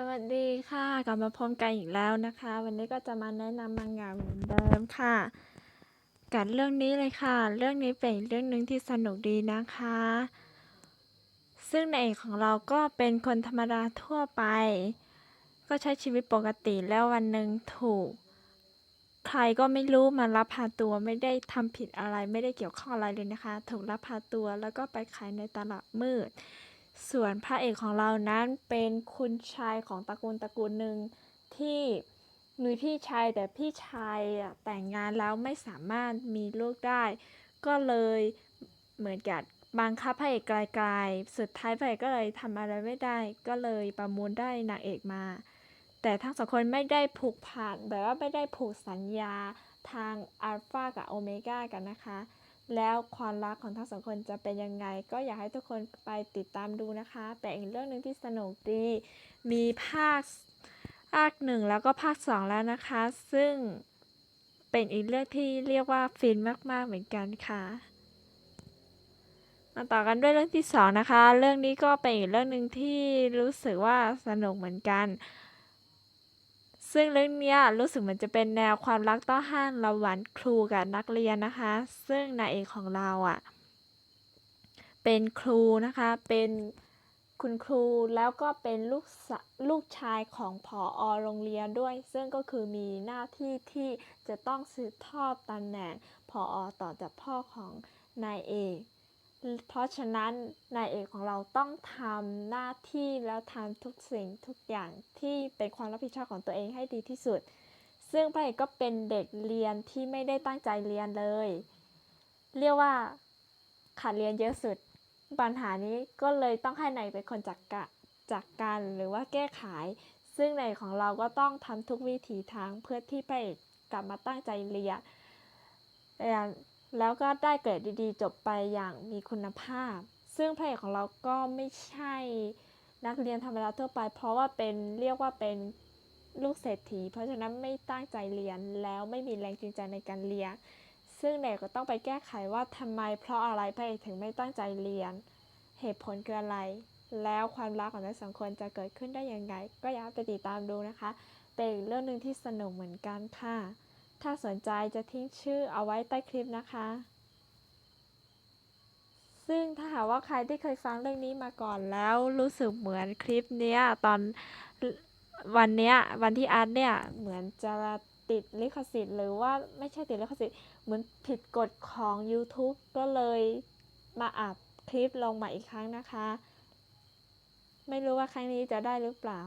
สวัสดีค่ะ กลับมาพบกันอีกแล้วนะคะ วันนี้ก็จะมาแนะนำมังงะเหมือนเดิมค่ะ กับเรื่องนี้เลยค่ะ เรื่องนี้เป็นเรื่องหนึ่งที่สนุกดีนะคะ ซึ่งในเอกของเราก็เป็นคนธรรมดาทั่วไป ก็ใช้ชีวิตปกติแล้ววันหนึ่งถูก ใครก็ไม่รู้มารับพาตัวไม่ได้ทำผิดอะไรไม่ได้เกี่ยวข้องอะไรเลยนะคะ ถูกรับพาตัวแล้วก็ไปขายในตลาดมืด ส่วนพระเอกของเรานั้นเป็นคุณชายของตระกูลตระกูลหนึ่งที่มีพี่ชายแต่พี่ชายแต่งงานแล้วไม่สามารถมีลูกได้ ก็เลยเหมือนกับบังคับพระเอกไกลๆ สุดท้ายพระเอกก็เลยทำอะไรไม่ได้ ก็เลยประมูลได้นางเอกมา แต่ทั้งสองคนไม่ได้ผูกพันแบบว่าไม่ได้ผูกสัญญาทางอัลฟากับโอเมก้ากันนะคะ แล้วความรักของทั้งสองคนจะเป็นยังไง ก็อยากให้ทุกคนไปติดตามดูนะคะ แต่อีกเรื่องหนึ่งที่สนุกดี มีภาคภาคหนึ่งแล้วก็ภาคสองแล้วนะคะ ซึ่งเป็นอีกเรื่องที่เรียกว่าฟินมาก ๆ เหมือนกันค่ะ มาต่อกันด้วยเรื่องที่สองนะคะ เรื่องนี้ก็เป็นอีกเรื่องหนึ่งที่รู้สึกว่าสนุกเหมือนกัน ซึ่งเรื่องนี้รู้สึกเหมือนจะเป็นแนวความรักต้อห้ามระหว่างครูกับนักเรียนนะคะ ซึ่งนายเอกของเราอะ เป็นครูนะคะ เป็นคุณครูแล้วก็เป็นลูกลูกชายของผออโรงเรียนด้วย ซึ่งก็คือมีหน้าที่ที่จะต้องสืบทอดตำแหน่งผออต่อจากพ่อของนายเอก เพราะฉะนั้นนายเอกของเราต้องทำหน้าที่แล้วทำทุกสิ่งทุกอย่างที่เป็นความรับผิดชอบของตัวเองให้ดีที่สุด ซึ่งพระเอกก็เป็นเด็กเรียนที่ไม่ได้ตั้งใจเรียนเลย เรียกว่าขาดเรียนเยอะสุด ปัญหานี้ก็เลยต้องให้นายเป็นคนจัดกะจัดการหรือว่าแก้ไข ซึ่งนายของเราก็ต้องทำทุกวิถีทางเพื่อที่พระเอกกลับมาตั้งใจเรียน แล้วก็ได้เกิดดีๆ จบไปอย่างมีคุณภาพ ซึ่งพระเอกของเราก็ไม่ใช่นักเรียนธรรมดาทั่วไป เพราะว่าเป็นเรียกว่าเป็นลูกเศรษฐี เพราะฉะนั้นไม่ตั้งใจเรียนแล้วไม่มีแรงจูงใจในการเรียน ซึ่งเด็กก็ต้องไปแก้ไขว่าทำไมเพราะอะไรพระเอกถึงไม่ตั้งใจเรียน เหตุผลคืออะไร แล้วความรักของทั้งสองคนจะเกิดขึ้นได้ยังไง ก็อยากไปติดตามดูนะคะ เป็นเรื่องหนึ่งที่สนุกเหมือนกันค่ะ ถ้าสนใจจะทิ้งชื่อเอาไว้ใต้คลิปนะคะ ซึ่งถ้าหากว่าใครที่เคยฟังเรื่องนี้มาก่อนแล้วรู้สึกเหมือนคลิปเนี้ยตอนวันเนี้ยวันที่อาร์ตเนี่ยเหมือนจะติดลิขสิทธิ์ หรือว่าไม่ใช่ติดลิขสิทธิ์เหมือนผิดกฎของ YouTube ก็เลยมาอัดคลิปลงมาอีกครั้งนะคะ ไม่รู้ว่าครั้งนี้จะได้หรือเปล่า